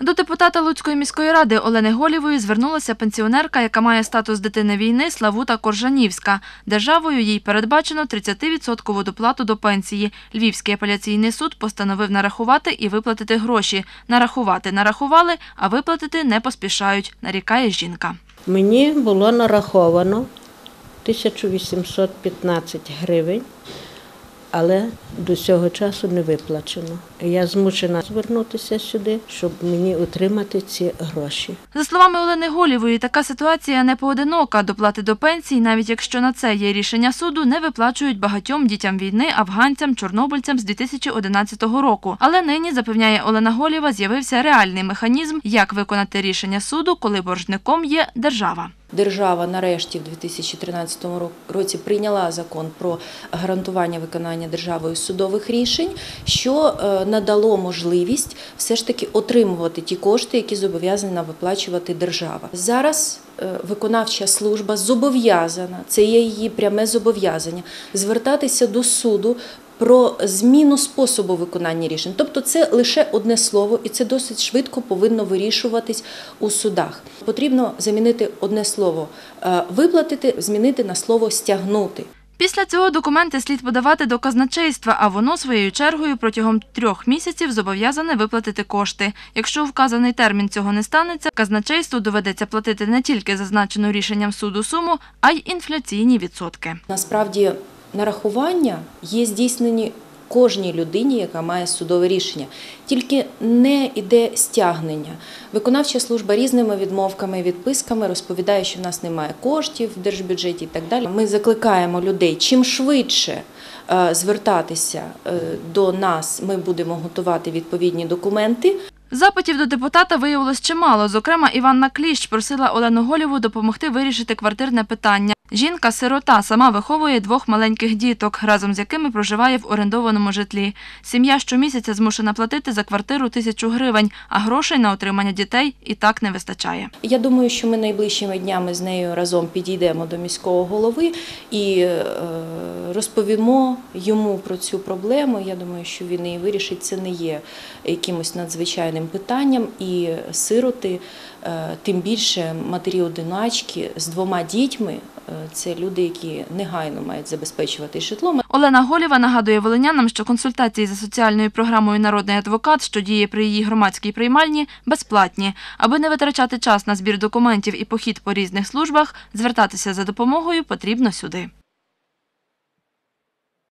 До депутата Луцької міської ради Олени Голєвої звернулася пенсіонерка, яка має статус дитини війни Славута Коржанівська. Державою їй передбачено 30% доплату до пенсії. Львівський апеляційний суд постановив нарахувати і виплатити гроші. Нарахувати нарахували, а виплатити не поспішають, нарікає жінка. Мені було нараховано 1815 гривень, але до цього часу не виплачено. Я змушена звернутися сюди, щоб мені отримати ці гроші. За словами Олени Голєвої, така ситуація не поодинока. Доплати до пенсій, навіть якщо на це є рішення суду, не виплачують багатьом дітям війни, афганцям, чорнобильцям з 2011 року. Але нині, запевняє Олена Голєва, з'явився реальний механізм, як виконати рішення суду, коли боржником є держава. Держава нарешті в 2013 ро- році прийняла закон про гарантування виконання державою судових рішень, що е, надало можливість все ж таки отримувати ті кошти, які зобов'язана виплачувати держава. Зараз е, виконавча служба зобов'язана, це є її пряме зобов'язання, звертатися до суду. Про зміну способу виконання рішень, тобто це лише одне слово, і це досить швидко повинно вирішуватись у судах. Потрібно замінити одне слово е, виплатити, змінити на слово стягнути. Після цього документи слід подавати до казначейства, а воно своєю чергою протягом трьох місяців зобов'язане виплатити кошти. Якщо вказаний термін цього не станеться, казначейству доведеться платити не тільки зазначену рішенням суду суму, а й інфляційні відсотки. Насправді нарахування є здійснені кожній людині, яка має судове рішення, тільки не йде стягнення. Виконавча служба різними відмовками, відписками розповідає, що в нас немає коштів в держбюджеті і так далі. Ми закликаємо людей чим швидше. е, Звертатися е, до нас, ми будемо готувати відповідні документи. Запитів до депутата виявилось чимало. Зокрема, Іванна Кліщ просила Олену Голєву допомогти вирішити квартирне питання. Жінка сирота сама виховує двох маленьких діток, разом з якими проживає в орендованому житлі. Сім'я щомісяця змушена платити за квартиру тисячу гривень, а грошей на отримання дітей і так не вистачає. Я думаю, що ми найближчими днями з нею разом підійдемо до міського голови і е, розповімо йому про цю проблему. Я думаю, що він її вирішить. Це не є якимось надзвичайним питанням. І сироти, е, тим більше матері-одиначки з двома дітьми. Це люди, які негайно мають забезпечувати житло. Олена Голєва нагадує волинянам, що консультації за соціальною програмою Народний адвокат, що діє при її громадській приймальні, безплатні. Аби не витрачати час на збір документів і похід по різних службах, звертатися за допомогою потрібно сюди.